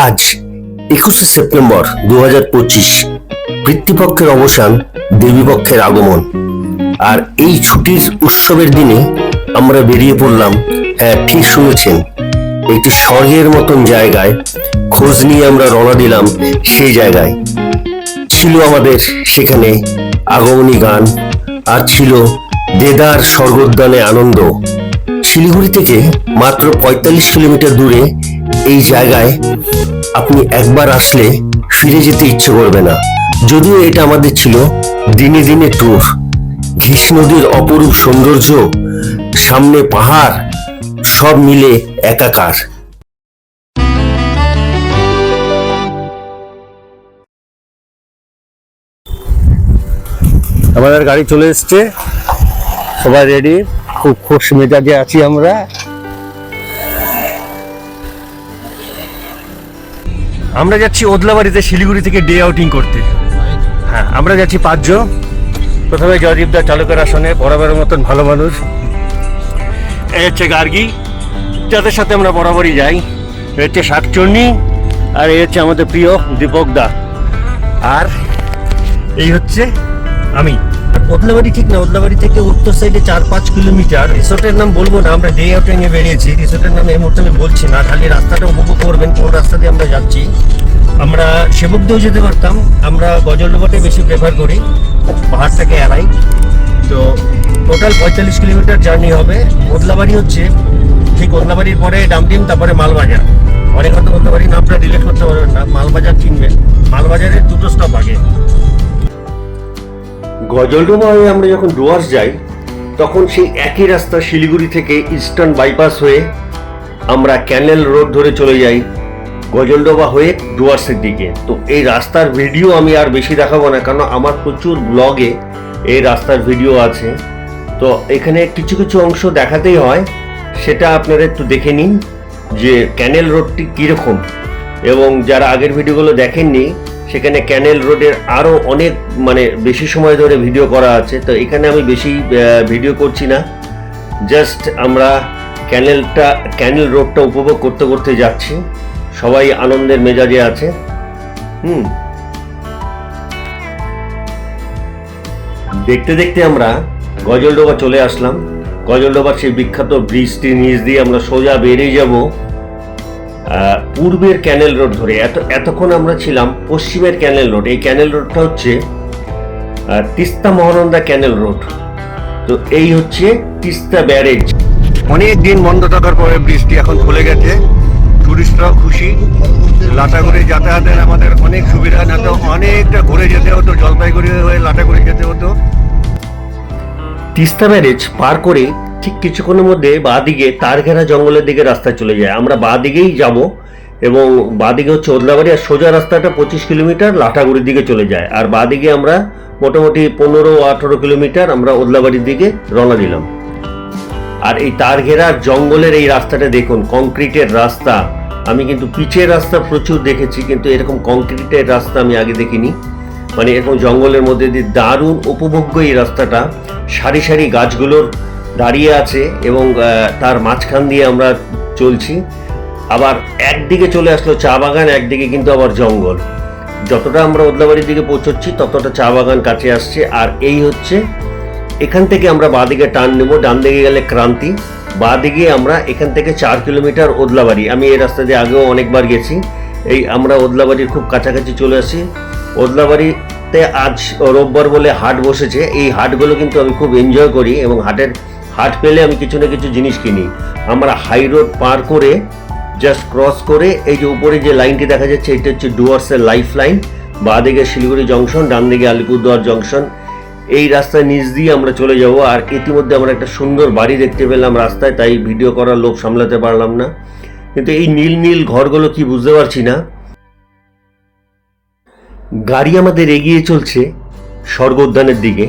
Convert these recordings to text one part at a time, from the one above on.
আজ একুশে সেপ্টেম্বর দু হাজার পঁচিশ পিতৃপক্ষের অবসান, দেবীপক্ষের আগমন। আর এই ছুটির উৎসবের দিনে আমরা বেরিয়ে পড়লাম হ্যাঁ ঠিক শুনেছেন, একটি স্বর্গের মতন জায়গায়। খোঁজ নিয়ে আমরা রওনা দিলাম সেই জায়গায়। ছিল আমাদের সেখানে আগমনী গান, আর ছিল দেদার স্বর্গোদ্যানে আনন্দ। শিলিগুড়ি থেকে মাত্র পঁয়তাল্লিশ কিলোমিটার দূরে এই জায়গায় আপনি একবার আসলে ফিরে যেতে ইচ্ছে করবে না। যদিও এটা আমাদের ছিল দিনে দিনে ট্যুর ঘিস নদীর অপরূপ সৌন্দর্য, সামনে পাহাড়, সব মিলে একাকার। আমাদের গাড়ি চলে এসছে। সবাই রেডি খুব খুশ মেজাজে আছি আমরা। আমরা যাচ্ছি ওদলাবাড়িতে শিলিগুড়ি থেকে ডে আউটিং করতে। হ্যাঁ আমরা যাচ্ছি পাঁচজন। প্রথমে জয়দীপদা চালকের আসনে, বরাবরের মতন ভালো মানুষ। এই হচ্ছে গার্গি। যাদের সাথে আমরা বরাবরই যাই। এ হচ্ছে শাকচন্নি, আর এই হচ্ছে আমাদের প্রিয় দীপক দা। আর এই হচ্ছে আমি। ওদলাবাড়ি ঠিক না ওদলাবাড়ি থেকে উত্তর সাইডে চার, পাঁচ কিলোমিটার। রিসোর্টের নাম বলব না, আমরা ডে আউটিং এ বেরিয়েছি। রিসোর্টের নাম এই মুহূর্তে আমি বলছি না, খালি রাস্তাটা উপভোগ করবেন, কোন রাস্তা দিয়ে আমরা যাচ্ছি। আমরা সেবক দিয়েও যেতে পারতাম, আমরা গজলডোবাটাই বেশি প্রেফার করি, পাহাড়টাকে এড়াই। তো টোটাল পঁয়তাল্লিশ কিলোমিটার জার্নি হবে। ওদলাবাড়ি হচ্ছে, ঠিক ওদলাবাড়ির পরে ডামডিম, তারপরে মালবাজার। অনেক হয়তো ওদলাবাড়ি নামটা রিলেট গজলডোবা হয়ে আমরা যখন ডুয়ার্স যাই, তখন সেই একই রাস্তা শিলিগুড়ি থেকে ইস্টার্ন বাইপাস হয়ে আমরা ক্যানেল রোড ধরে চলে যাই গজলডোবা হয়ে ডুয়ার্সের দিকে। তো এই রাস্তার ভিডিও আমি আর বেশি দেখাবো না কারণ আমার প্রচুর ব্লগে এই রাস্তার ভিডিও আছে। তো এখানে কিছু কিছু অংশ দেখাতেই হয়, সেটা আপনারা একটু দেখে নিন যে ক্যানেল রোডটি কীরকম। এবং যারা আগের ভিডিওগুলো দেখেননি, সেখানে ক্যানেল রোডের আরও অনেক মানে বেশি সময় ধরে ভিডিও করা আছে। তো এখানে আমি বেশি ভিডিও করছি না। জাস্ট আমরা ক্যানেলটা ক্যানেল রোডটা উপভোগ করতে করতে যাচ্ছি। সবাই আনন্দের মেজাজে আছে। হুম। দেখতে দেখতে আমরা গজলডোবা চলে আসলাম। গজলডোবার সেই বিখ্যাত ব্রিজটির নিচ দিয়ে আমরা সোজা বেরিয়ে যাব। পূর্বের ক্যানেল রোড ধরে এত এতক্ষণ আমরা ছিলাম পশ্চিমের ক্যানেল রোড। এই ক্যানেল রোডটা হচ্ছে তিস্তা মহানন্দা ক্যানেল রোড। তো এই হচ্ছে তিস্তা ব্যারেজ। অনেক দিন বন্ধ থাকার পরে বৃষ্টি এখন খুলে গেছে। টুরিস্টরাও খুশি। লাটাগুড়ি যাতায়াতের আমাদের অনেক সুবিধা না তো অনেকটা ঘুরে যেতে হতো জলপাইগুড়ি হয়ে লাটাগুড়ি যেতে হতো। তিস্তা ব্যারেজ পার করে ঠিক কিছুক্ষণের মধ্যে বাঁদিকে তারঘেরা জঙ্গলের দিকে রাস্তা চলে যায়। আমরা বাঁদিকেই যাব এবং বাঁদিকে হচ্ছে ওদলাবাড়ি আর সোজা রাস্তাটা পঁচিশ কিলোমিটার লাটাগুড়ির দিকে চলে যায়। আর বাঁদিকে আমরা মোটামুটি পনেরো আঠেরো কিলোমিটার আমরা ওদলাবাড়ির দিকে রওনা দিলাম। আর এই তার ঘেরা জঙ্গলের এই রাস্তাটা দেখুন, কংক্রিটের রাস্তা। আমি কিন্তু পিচের রাস্তা প্রচুর দেখেছি, কিন্তু এরকম কংক্রিটের রাস্তা আমি আগে দেখিনি। মানে এরকম জঙ্গলের মধ্যে দিয়ে দারুণ, উপভোগ্য এই রাস্তাটা। সারি সারি গাছগুলোর দাঁড়িয়ে আছে এবং তার মাঝখান দিয়ে আমরা চলছি। আবার একদিকে চলে আসলো চা বাগান, একদিকে কিন্তু আবার জঙ্গল। যতটা আমরা ওদলাবাড়ির দিকে পৌঁছচ্ছি, ততটা চা বাগান কাছে আসছে। আর এই হচ্ছে, এখান থেকে আমরা বাঁদিকে টান নেব। ডান দিকে গেলে ক্রান্তি, বাঁদিকে আমরা এখান থেকে চার কিলোমিটার ওদলাবাড়ি। আমি এই রাস্তা দিয়ে আগেও অনেকবার গেছি। এই আমরা ওদলাবাড়ির খুব কাছাকাছি চলে আসি। ওদলাবাড়িতে আজ রোববার বলে হাট বসেছে। এই হাটগুলো কিন্তু আমি খুব এনজয় করি এবং হাটের হাট পেলে আমি কিছু না কিছু জিনিস কিনি। আমরা হাই রোড পার করে জাস্ট ক্রস করে এই যে উপরে যে লাইনটি দেখা যাচ্ছে, এটা হচ্ছে ডুয়ার্সের লাইফ লাইন বাঁ দিকে শিলিগুড়ি জংশন ডান দিকে আলিপুরদুয়ার জংশন এই রাস্তার নিচ দিয়ে আমরা চলে যাব। আর ইতিমধ্যে আমরা একটা সুন্দর বাড়ি দেখতে পেলাম রাস্তায়, তাই ভিডিও করার লোভ সামলাতে পারলাম না। কিন্তু এই নীল নীল ঘরগুলো কি বুঝতে পারছি না। গাড়ি আমাদের এগিয়ে চলছে স্বর্গ উদ্যানের দিকে।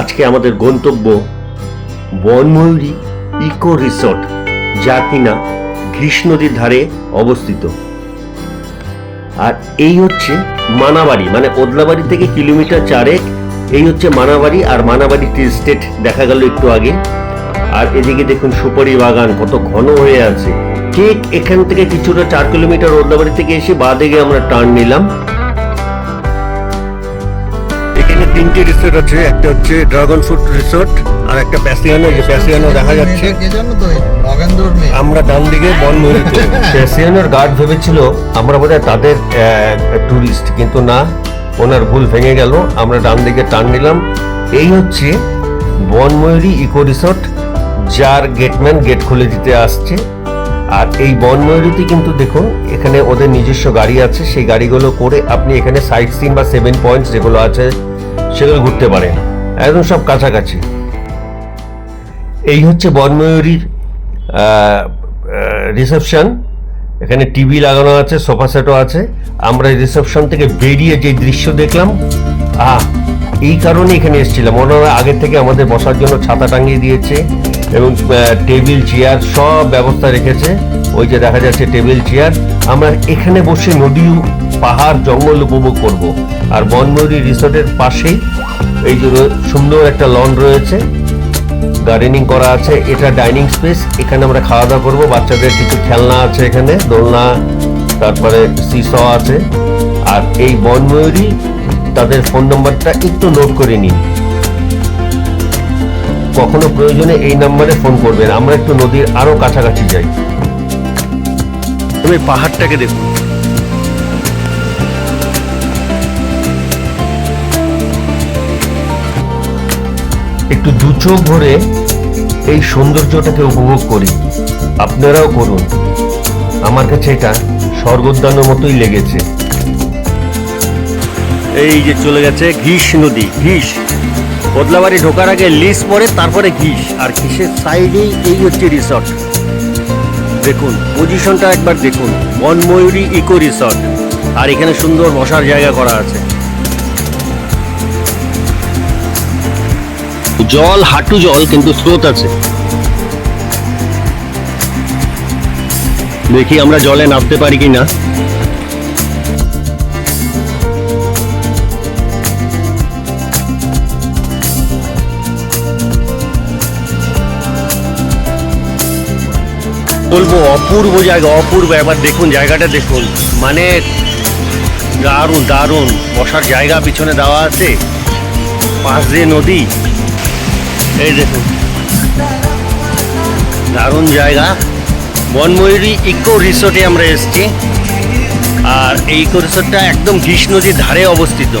আজকে আমাদের গন্তব্য বনময়ূরী ইকো রিসর্ট, যা কিনা গ্রীষ নদীর ধারে অবস্থিত। আর এই হচ্ছে মানাবাড়ি মানে ওদলাবাড়ি থেকে কিলোমিটার চারেক। এই হচ্ছে মানাবাড়ি আর মানাবাড়ি টি স্টেট, দেখা গেল একটু আগে। আর এদিকে দেখুন সুপারি বাগান, কত ঘন হয়ে আছে। ঠিক এখান থেকে কিছুটা চার কিলোমিটার ওদলাবাড়ি থেকে এসে বাঁ গিয়ে আমরা টার্ন নিলাম। তিনটি রিসোর্ট আছে একটা হচ্ছে ড্রাগন ফ্রুট রিসোর্ট আর একটা প্যাসিয়ানো যে প্যাসিয়ানো দেখা যাচ্ছে। কে জানো তো নগেন্দ্রর মেয়ে? আমরা ডান দিকে বনময়ূরীতে প্যাসিয়ানোর গার্ড ভেবেছিল আমরা বোধহয় তাদের টুরিস্ট কিন্তু না ওনার ভুল ভেঙে গেল আমরা ডান দিকে টার্ন নিলাম। এই হচ্ছে বন বনময়ূরী ইকো রিসোর্ট যার গেটম্যান গেট খুলে দিতে আসছে। আর এই বন বনময়ূরীতে কিন্তু দেখুন এখানে ওদের নিজস্ব গাড়ি আছে সেই গাড়িগুলো করে আপনি এখানে সাইট সিন বা সেভেন পয়েন্টস যেগুলো আছে সেগুলো ঘুরতে পারেন একদম সব কাছাকাছি। এই হচ্ছে বনময়ূরীর রিসেপশন এখানে টিভি লাগানো আছে সোফা সেটও আছে। আমরা রিসেপশন থেকে বেরিয়ে যে দৃশ্য দেখলাম, আহ, এই কারণে এখানে এসেছিলাম। ওনারা আগের থেকে আমাদের বসার জন্য ছাতা টাঙিয়ে দিয়েছে এবং টেবিল, চেয়ার সব ব্যবস্থা রেখেছে। ওই যে দেখা যাচ্ছে টেবিল, চেয়ার। আমরা এখানে বসে নদী পাহাড়, জঙ্গল উপভোগ করব। আর বনময়ূরী রিসোর্টের পাশেই এই যে সুন্দর একটা লন রয়েছে। গার্ডেনিং করা আছে। এটা ডাইনিং স্পেস। এখানে আমরা খাওয়া দাওয়া করব। বাচ্চাদের কিছু খেলনা আছে এখানে। দোলনা, তারপরে সিস আছে। আর এই বনময়ূরী, তাদের ফোন নম্বরটা একটু নোট করে নিন। কখনো প্রয়োজনে এই নাম্বারে ফোন করবেন। আমরা একটু নদীর আরও কাছাকাছি যাই। তুমি পাহাড়টাকে দেখুন। একটু দু চোখ ভরে এই সৌন্দর্যটাকে উপভোগ করি। আপনারাও করুন। আমার কাছে এটা স্বর্গোদ্যানের মতোই লেগেছে। এই যে চলে গেছে ঘিস নদী। ঘিস। বদলাবাড়ি ঢোকার আগে লিস পরে তারপরে ঘিস। আর ঘিসের সাইডেই এই হচ্ছে রিসর্ট দেখুন পজিশনটা একবার দেখুন। বনময়ূরী ইকো রিসর্ট আর এখানে সুন্দর বসার জায়গা করা আছে। জল, হাঁটু জল, কিন্তু স্রোত আছে। দেখি আমরা জলে নামতে পারি কিনা। বলব অপূর্ব জায়গা, অপূর্ব একবার দেখুন জায়গাটা দেখুন। মানে দারুণ দারুণ। বসার জায়গা পিছনে দেওয়া আছে। পাশ দিয়ে নদী। এই দেখুন। দারুণ জায়গা। বনময়ূরী ইকো রিসোর্টে আমরা এসেছি। আর এই ইকো রিসোর্টটা একদম কৃষ্ণ নদীর ধারে অবস্থিত।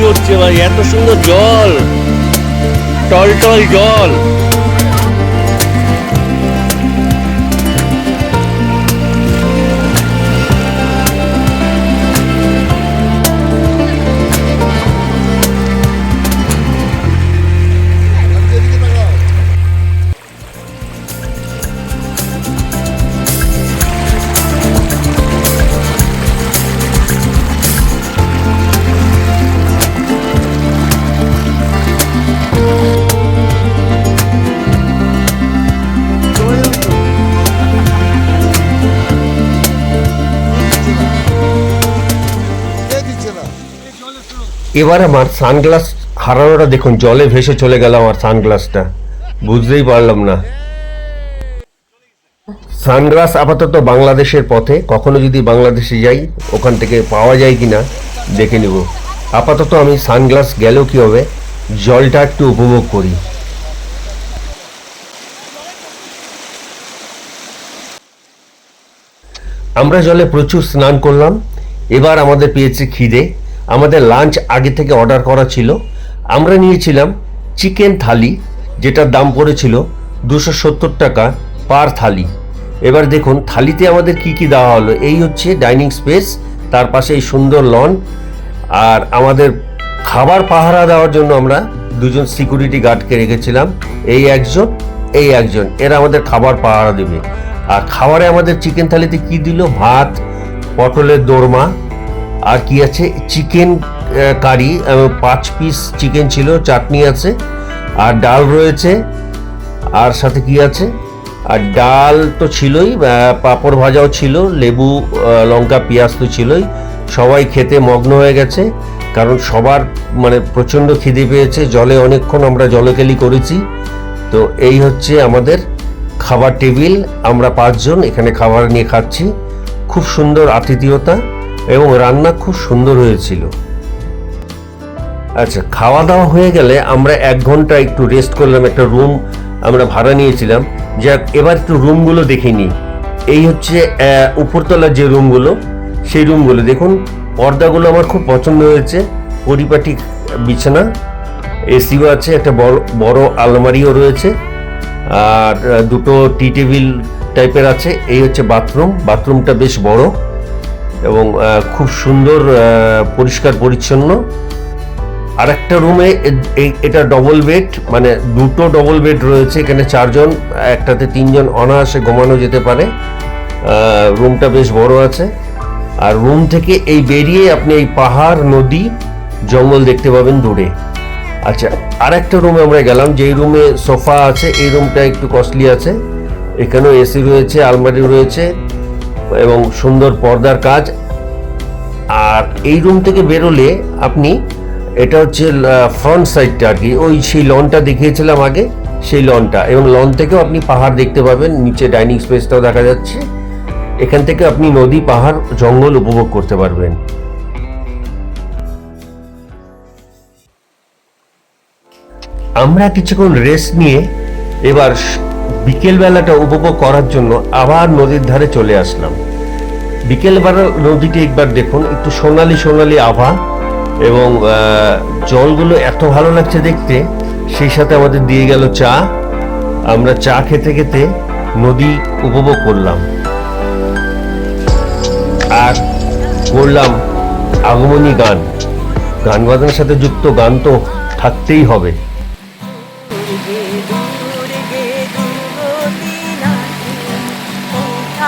হচ্ছে ভাই এত সুন্দর জল। টল টল জল। এবার আমার সানগ্লাস হারানোটা দেখুন, জলে ভেসে চলে গেল আমার সানগ্লাসটা। বুঝতেই পারলাম না। সানগ্লাস আপাতত বাংলাদেশের পথে, কখনো যদি বাংলাদেশে যাই, ওখান থেকে পাওয়া যায় কিনা, দেখে নিব। আপাতত আমি সানগ্লাস গেলেও কি হবে, জলটা একটু উপভোগ করি। আমরা জলে প্রচুর স্নান করলাম, এবার আমাদের পেয়েছে খিদে। আমাদের লাঞ্চ আগে থেকে অর্ডার করা ছিল। আমরা নিয়েছিলাম চিকেন থালি যেটার দাম পড়েছিল দুশো সত্তর টাকা পার থালি এবার দেখুন থালিতে আমাদের কি কি দেওয়া হলো। এই হচ্ছে ডাইনিং স্পেস তার পাশে এই সুন্দর লন আর আমাদের খাবার পাহারা দেওয়ার জন্য আমরা দুজন সিকিউরিটি গার্ডকে রেখেছিলাম। এই একজন এই একজন, এরা আমাদের খাবার পাহারা দেবে। আর খাবারে আমাদের চিকেন থালিতে কি দিল? ভাত, পটলের দোরমা আর কি আছে? চিকেন কারি পাঁচ পিস চিকেন ছিল, চাটনি আছে, আর ডাল রয়েছে, আর সাথে কি আছে? আর ডাল তো ছিলই পাঁপড় ভাজাও ছিল, লেবু লঙ্কা, পেঁয়াজ তো ছিলই। সবাই খেতে মগ্ন হয়ে গেছে, কারণ সবার মানে প্রচণ্ড খিদে পেয়েছে, জলে অনেকক্ষণ আমরা জলকেলি করেছি। তো এই হচ্ছে আমাদের খাবার টেবিল, আমরা পাঁচজন এখানে খাবার নিয়ে খাচ্ছি। খুব সুন্দর আতিথেয়তা। এবং রান্না খুব সুন্দর হয়েছিল। আচ্ছা খাওয়া দাওয়া হয়ে গেলে আমরা এক ঘণ্টা একটু রেস্ট করলাম, একটা রুম আমরা ভাড়া নিয়েছিলাম। যাক, এবার একটু রুমগুলো দেখে নিই। এই হচ্ছে উপরতলার যে রুমগুলো সেই রুমগুলো দেখুন, পর্দাগুলো আমার খুব পছন্দ হয়েছে। পরিপাটি বিছানা, এসিও আছে, একটা বড় বড় আলমারিও রয়েছে। আর দুটো টি টেবিল টাইপের আছে, এই হচ্ছে বাথরুম বাথরুমটা বেশ বড়। এবং খুব সুন্দর পরিষ্কার পরিচ্ছন্ন। আর একটা রুমে এটা ডবল বেড মানে দুটো ডবল বেড রয়েছে এখানে চারজন, একটাতে তিনজন অনায়াসে ঘুমানো যেতে পারে। রুমটা বেশ বড় আছে। আর রুম থেকে এই বেরিয়ে আপনি এই পাহাড়, নদী, জঙ্গল দেখতে পাবেন দূরে। আচ্ছা আর একটা রুমে আমরা গেলাম, যেই রুমে সোফা আছে, এই রুমটা একটু কস্টলি আছে। এখানেও এসি রয়েছে, আলমারি রয়েছে। এবং সুন্দর পর্দার কাজ। আর এই রুম থেকে বেরোলে আপনি এটা হচ্ছে ফ্রন্ট সাইডটা আর কি। ওই সেই লনটা দেখিয়েছিলাম আগে, সেই লনটা এবং লন থেকেও আপনি পাহাড় দেখতে পাবেন, নিচে ডাইনিং স্পেসটাও দেখা যাচ্ছে। এখান থেকে আপনি নদী, পাহাড়, জঙ্গল উপভোগ করতে পারবেন। আমরা কিছুক্ষণ রেস্ট নিয়ে এবার বিকেলবেলাটা উপভোগ করার জন্য আবার নদীর ধারে চলে আসলাম। বিকেলবেলা নদীটি একবার দেখুন, একটু সোনালি সোনালি আভা এবং জলগুলো এত ভালো লাগছে দেখতে। সেই সাথে আমাদের দিয়ে গেল চা। আমরা চা খেতে খেতে নদী উপভোগ করলাম। আর করলাম আগমনী গান। গান বাজনার সাথে যুক্ত গান তো থাকতেই হবে।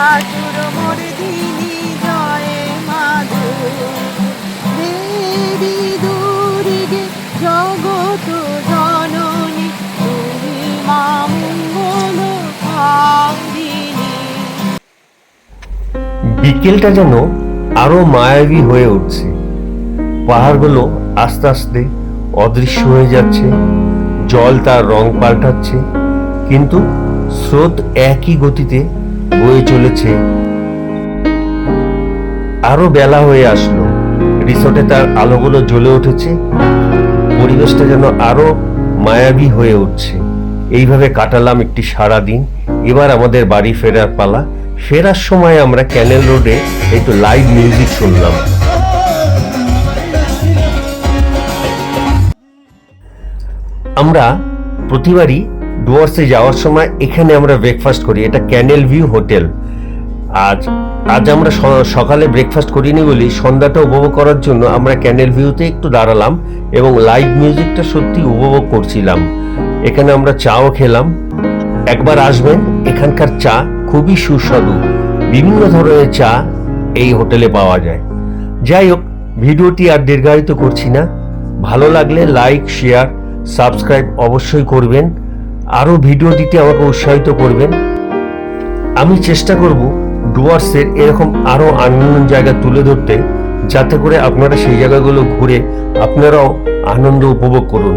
জয় দুর্গে জগত জননী বিকেলটা যেন আরও মায়াবী হয়ে উঠছে। পাহাড়গুলো আস্তে আস্তে অদৃশ্য হয়ে যাচ্ছে, জল তার রং পাল্টাচ্ছে, কিন্তু স্রোত একই গতিতে বয়ে চলেছে। আরও বেলা হয়ে আসলো। রিসোর্টে তার আলোগুলো জ্বলে উঠেছে। পরিবেশটা যেন আরও মায়াবী হয়ে উঠছে। এইভাবে কাটালাম একটি সারা দিন এবার আমাদের বাড়ি ফেরার পালা। ফেরার সময় আমরা ক্যানেল রোডে একটু লাইভ মিউজিক শুনলাম। আমরা প্রতিবারই ডুয়ার্সে যাওয়ার সময় এখানে আমরা ব্রেকফাস্ট করি। এটা ক্যানেল ভিউ হোটেল আজ আজ আমরা সকালে ব্রেকফাস্ট করিনি বলি সন্ধ্যাটা উপভোগ করার জন্য আমরা ক্যানেল ভিউতে একটু দাঁড়ালাম এবং লাইভ মিউজিকটা সত্যি উপভোগ করছিলাম। এখানে আমরা চাও খেলাম। একবার আসবেন, এখানকার চা খুবই সুস্বাদু। বিভিন্ন ধরনের চা এই হোটেলে পাওয়া যায়। যাই হোক, ভিডিওটি আর দীর্ঘায়িত করছি না। ভালো লাগলে লাইক শেয়ার সাবস্ক্রাইব অবশ্যই করবেন। আরও ভিডিও দিতে আমাকে উৎসাহিত করবেন। আমি চেষ্টা করব ডুয়ার্সের এরকম আরও আনন্দ জায়গা তুলে ধরতে, যাতে করে আপনারা সেই জায়গাগুলো ঘুরে আপনারাও আনন্দ উপভোগ করুন।